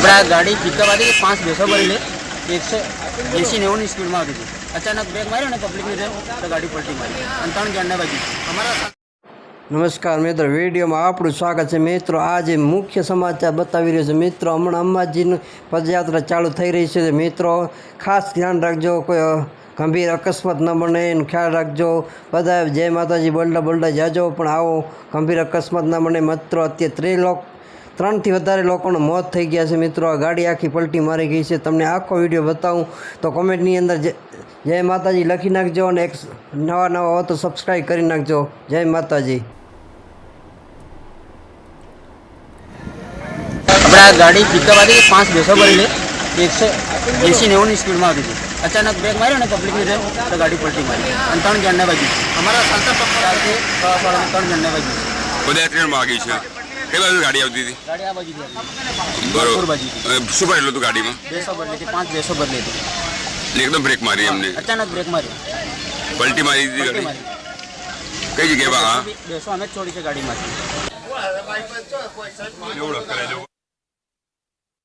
આપણે આ ગાડી પિકઅપ હતી પાંચ બેસો ભરી લે. એકસો એસી નેવુંની સ્પીડમાં આવતી અચાનક બ્રેક માર્યો ને પબ્લિકની તો ગાડી પલટી મારી. અને ત્રણ જણને વાગી અમારા નમસ્કાર મિત્રો, વિડીયોમાં આપણું સ્વાગત છે. મિત્રો, આજે મુખ્ય સમાચાર બતાવી રહ્યો છે. મિત્રો, હમણાં અંબાજીની પદયાત્રા ચાલુ થઈ રહી છે. મિત્રો, ખાસ ધ્યાન રાખજો, કોઈ ગંભીર અકસ્માત ન બને. એનો ખ્યાલ રાખજો. બધા જય માતાજી, બલડા બલડા જાજો. પણ આવો ગંભીર અકસ્માત ન બને. મિત્રો, અત્યારે ત્રણ લોક ત્રણથી વધારે લોકોનું મોત થઈ ગયા છે મિત્રો. આ ગાડી આખી પલટી મારી ગઈ છે. તમને આખો વીડિયો બતાવું. તો કોમેન્ટની અંદર જય માતાજી લખી નાખજો અને એક નવા નવા હો તો સબસ્ક્રાઈબ કરી નાખજો. જય માતાજી. આપણે આ ગાડી પિકઅપ હતી પાંચ બસો ભરી લે એકસો એસી નેવુંની સ્પીડમાં આવતી હતી. અચાનક બ્રેક માર્યો ને પબ્લિકની જેમ તો ગાડી પલટી મારી. અને ત્રણ જણને વાગી અમારા સંતા ત્રણ જણને વાગી પદયાત્રીમાં વાગી છે. કઈ બાજુ ગાડી આવતી હતી? ગાડી આ બાજુ બરોબર. શું ભરેલું હતું ગાડીમાં? બેસો હતી પાંચ બેસો ભરેલી હતી એકદમ બ્રેક મારી એમને. અચાનક બ્રેક મારી. પલટી મારી દીધી ગાડી. મારી. કઈ જગ્યાએ હા? બેસો અમે છોડી છે ગાડીમાંથી.